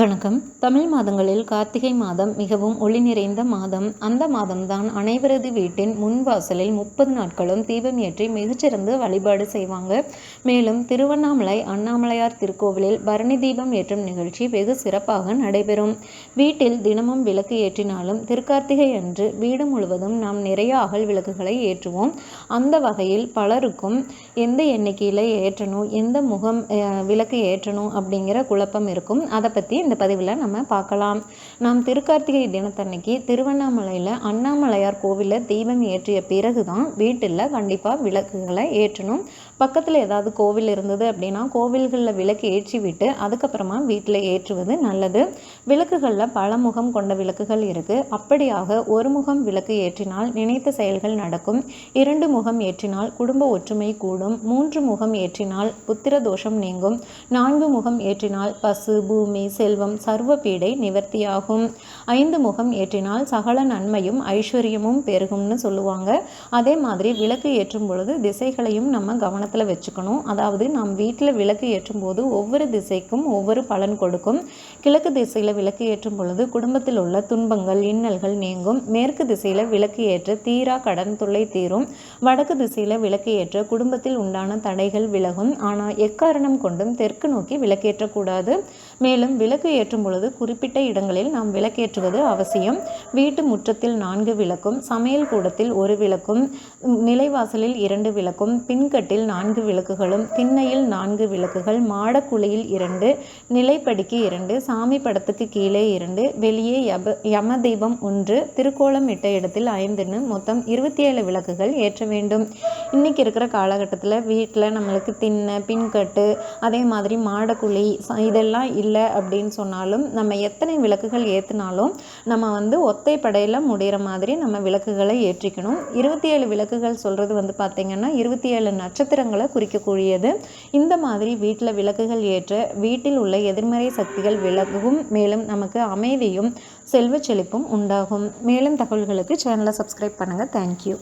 வணக்கம். தமிழ் மாதங்களில் கார்த்திகை மாதம் மிகவும் ஒளி நிறைந்த மாதம். அந்த மாதம்தான் அனைவரது வீட்டின் முன்வாசலில் முப்பது நாட்களும் தீபம் ஏற்றி மிகச்சிறந்து வழிபாடு செய்வாங்க. மேலும் திருவண்ணாமலை அண்ணாமலையார் திருக்கோவிலில் பரணி தீபம் ஏற்றும் நிகழ்ச்சி வெகு சிறப்பாக நடைபெறும். வீட்டில் தினமும் விளக்கு ஏற்றினாலும் திருக்கார்த்திகை அன்று வீடு முழுவதும் நாம் நிறைய அகல் விளக்குகளை ஏற்றுவோம். அந்த வகையில் பலருக்கும் எந்த எண்ணிக்கையில் ஏற்றணும் எந்த முகம் விளக்கு ஏற்றணும் அப்படிங்கிற குழப்பம் இருக்கும். அதை பற்றி இந்த பதிவில் நம்ம பார்க்கலாம். நாம் திருக்கார்த்திகை தினத்தன்னைக்கு திருவண்ணாமலையில் அண்ணாமலையார் கோவிலில் தீபம் ஏற்றிய பிறகு தான் வீட்டில் கண்டிப்பாக விளக்குகளை ஏற்றணும். பக்கத்தில் ஏதாவது கோவில் இருந்தது அப்படின்னா கோவில்களில் விளக்கு ஏற்றி விட்டு அதுக்கப்புறமா வீட்டில் ஏற்றுவது நல்லது. விளக்குகளில் பல முகம் கொண்ட விளக்குகள் இருக்குது அப்படியாக ஒரு முகம் விளக்கு ஏற்றினால் நினைத்த செயல்கள் நடக்கும். இரண்டு முகம் ஏற்றினால் குடும்ப ஒற்றுமை கூடும். மூன்று முகம் ஏற்றினால் புத்திர தோஷம் நீங்கும். நான்கு முகம் ஏற்றினால் பசு பூமி செல்வம் சர்வ பீடை நிவர்த்தியாகும். ஐந்து முகம் ஏற்றினால் சகல நன்மையும் ஐஸ்வர்யமும் பெருகும்னு சொல்லுவாங்க. அதே மாதிரி விளக்கு ஏற்றும் பொழுது திசைகளையும் நம்ம கவனத்தில் வச்சுக்கணும். அதாவது நாம் வீட்டில் விளக்கு ஏற்றும் போது ஒவ்வொரு திசைக்கும் ஒவ்வொரு பலன் கொடுக்கும். கிழக்கு திசையில் விளக்கு ஏற்றும் பொழுது குடும்பத்தில் உள்ள துன்பங்கள் இன்னல்கள் நீங்கும். மேற்கு திசையில் விளக்கு ஏற்ற தீரா கடன் தொல்லை தீரும். வடக்கு திசையில் விளக்கு ஏற்ற குடும்பத்தில் உண்டான தடைகள் விலகும். ஆனால் எக்காரணம் கொண்டும் தெற்கு நோக்கி விளக்கேற்றக்கூடாது. மேலும் விளக்கு ஏற்றும் பொழுது குறிப்பிட்ட இடங்களில் நாம் ஏற்றுவது அவசியம். வீட்டு முற்றத்தில் நான்கு விளக்கும் சமையல் கூடத்தில் ஒரு விளக்கும் நிலைவாசலில் இரண்டு விளக்கும் பின்கட்டில் நான்கு விளக்குகளும் திண்ணையில் நான்கு விளக்குகள் மாடக்குழியில் இரண்டு நிலைப்படிக்கு இரண்டு சாமி படத்துக்கு கீழே இரண்டு வெளியே யப யம தீபம் ஒன்று திருக்கோலம் இட்ட இடத்தில் ஐந்துன்னு மொத்தம் இருபத்தி ஏழு விளக்குகள் ஏற்ற வேண்டும். இன்னைக்கு இருக்கிற காலகட்டத்தில் வீட்டில் நம்மளுக்கு திண்ணை பின்கட்டு அதே மாதிரி மாடக்குழி இதெல்லாம் இல்லை அப்படின்னு சொன்னாலும் நம்ம எத்தனை விளக்குகள் ஏற்றினாலும் நம்ம வந்து ஒத்தை படையில் முடிகிற மாதிரி நம்ம விளக்குகளை ஏற்றிக்கணும். இருபத்தி ஏழு விளக்குகள் சொல்கிறது வந்து பார்த்திங்கன்னா இருபத்தி ஏழு நட்சத்திரங்களை குறிக்கக்கூடியது. இந்த மாதிரி வீட்டில் விளக்குகள் ஏற்ற வீட்டில் உள்ள எதிர்மறை சக்திகள் விலகும் மேலும் நமக்கு அமைதியும் செல்வச் செழிப்பும் உண்டாகும். மேலும் தகவல்களுக்கு சேனலை சப்ஸ்கிரைப் பண்ணுங்கள் தேங்க்யூ